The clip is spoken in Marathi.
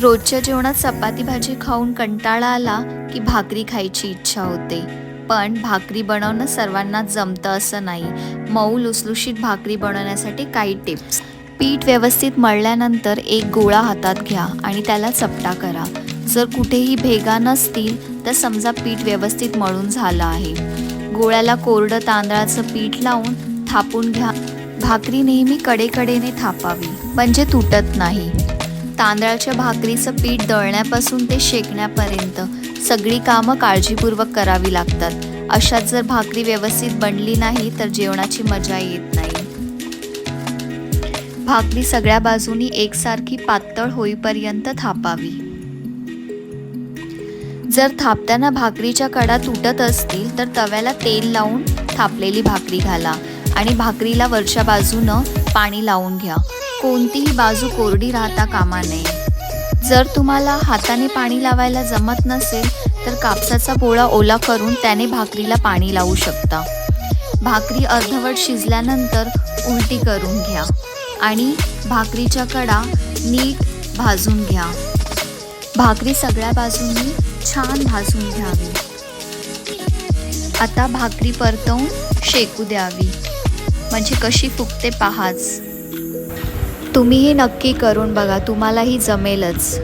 रोजच्या जेवणात चपाती भाजी खाऊन कंटाळा आला की भाकरी खायची इच्छा होते. पण भाकरी बनवणं सर्वांना जमतं असं नाही. मऊ लुसलुशीत भाकरी बनवण्यासाठी काही टिप्स पीठ व्यवस्थित मळल्यानंतर एक गोळा हातात घ्या आणि त्याला चपटा करा. जर कुठेही भेगा नसतील तर समजा पीठ व्यवस्थित मळून झालं आहे. गोळ्याला कोरडं तांदळाचं पीठ लावून थापून घ्या. भाकरी नेहमी कडेकडेने थापावी. म्हणजे तुटत नाही. तांदळाच्या भाकरीचं पीठ दळण्यापासून ते शेकण्यापर्यंत सगळी कामं काळजीपूर्वक करावी लागतात. अशात जर भाकरी व्यवस्थित बनली नाही तर जेवणाची मजा येत नाही. भाकरी सगळ्या बाजूनी एकसारखी पातळ होईपर्यंत थापावी. जर थापताना भाकरीच्या कडा तुटत असतील तर तव्याला तेल लावून थापलेली भाकरी घाला आणि भाकरीला वरच्या बाजूनं पाणी लावून घ्या. कोणतीही बाजू कोरडी राहता कामा नये. जर तुम्हाला हाताने पाणी लावायला जमत नसेल तर कापसाचा पोळा ओला करून त्याने भाकरीला पाणी लावू शकता. भाकरी अर्धवट शिजल्यानंतर उलटी करून घ्या आणि भाकरीच्या कडा नीट भाजून घ्या. भाकरी सगळ्या बाजूंनी छान भाजून घ्यावी. आता भाकरी परतवून शेकू द्यावी. म्हणजे कशी फुगते पहाच. तुम्हीही नक्की करून बघा तुम्हालाही जमेलच.